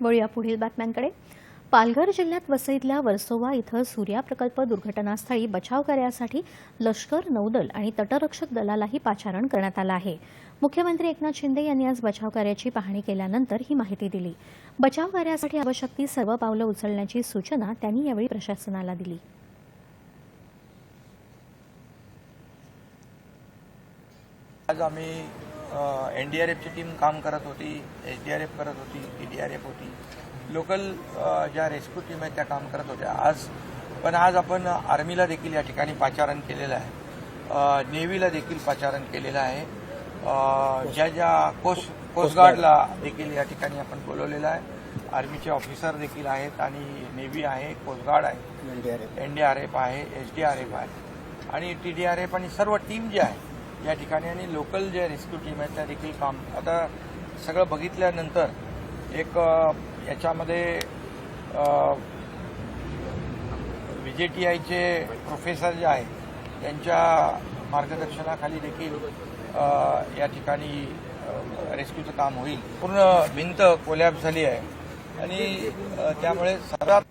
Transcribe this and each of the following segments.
वळूया पुढील बातम्यांकडे. पालघर जिल्ह्यात वसईतल्या वर्सोवा इथं सूर्या प्रकल्प दुर्घटनास्थळी बचाव कार्यासाठी लष्कर नौदल आणि तटरक्षक दलालाही पाचारण करण्यात आलं आहे. मुख्यमंत्री एकनाथ शिंदे यांनी आज बचाव कार्याची पाहणी केल्यानंतर ही माहिती दिली. बचाव कार्यासाठी आवश्यक ती सर्व पावलं उचलण्याची सूचना त्यांनी यावेळी प्रशासनाला दिली. आज आम्ही एन डी आर एफची टीम काम करत होती एच डी आर एफ करत होती टी डी आर एफ होती. लोकल ज्या रेस्क्यू टीम आहेत त्या काम करत होत्या. आज पण आज आपण आर्मीला देखील या ठिकाणी पाचारण केलेलं आहे. नेव्हीला देखील पाचारण केलेलं आहे. ज्या ज्या कोस्ट कोस्टगार्डला देखील या ठिकाणी आपण बोलवलेलं आहे. आर्मीचे ऑफिसर देखील आहेत आणि नेव्ही आहे कोस्टगार्ड आहे. एन डी आर एफ आहे एच डी आर एफ आहे. आणि टी डी आर एफ आणि सर्व टीम जी आहे या ठिकाणी आणि लोकल ज्या रेस्क्यू टीम आहेत त्या देखील काम आता सगळं बघितल्यानंतर एक याच्यामध्ये व्ही जे टी आयचे प्रोफेसर जे आहेत त्यांच्या मार्गदर्शनाखाली देखील या ठिकाणी रेस्क्यूचं काम होईल. पूर्ण भिंत कोलॅप झाली आहे. आणि त्यामुळे सर्वात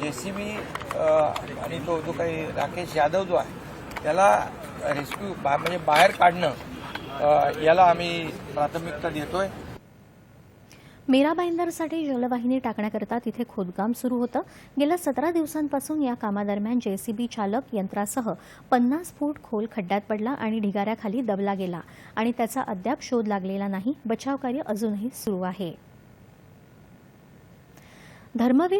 जे सी बी आणि तो जो काही राकेश यादव जो आहे त्याला रेस्क्यू बा- म्हणजे बाहेर काढणं याला आम्ही प्राथमिकता देतोय. मेरा बाईंदरसाठी जलवाहिनी टाकण्याकरता तिथे खोदकाम सुरू होतं. गेल्या सतरा दिवसांपासून या कामादरम्यान जेसीबी चालक यंत्रासह पन्नास फूट खोल खड्ड्यात पडला आणि ढिगाऱ्याखाली दबला गेला आणि त्याचा अद्याप शोध लागलेला नाही. बचावकार्य अजूनही सुरू आहे. धर्मवीर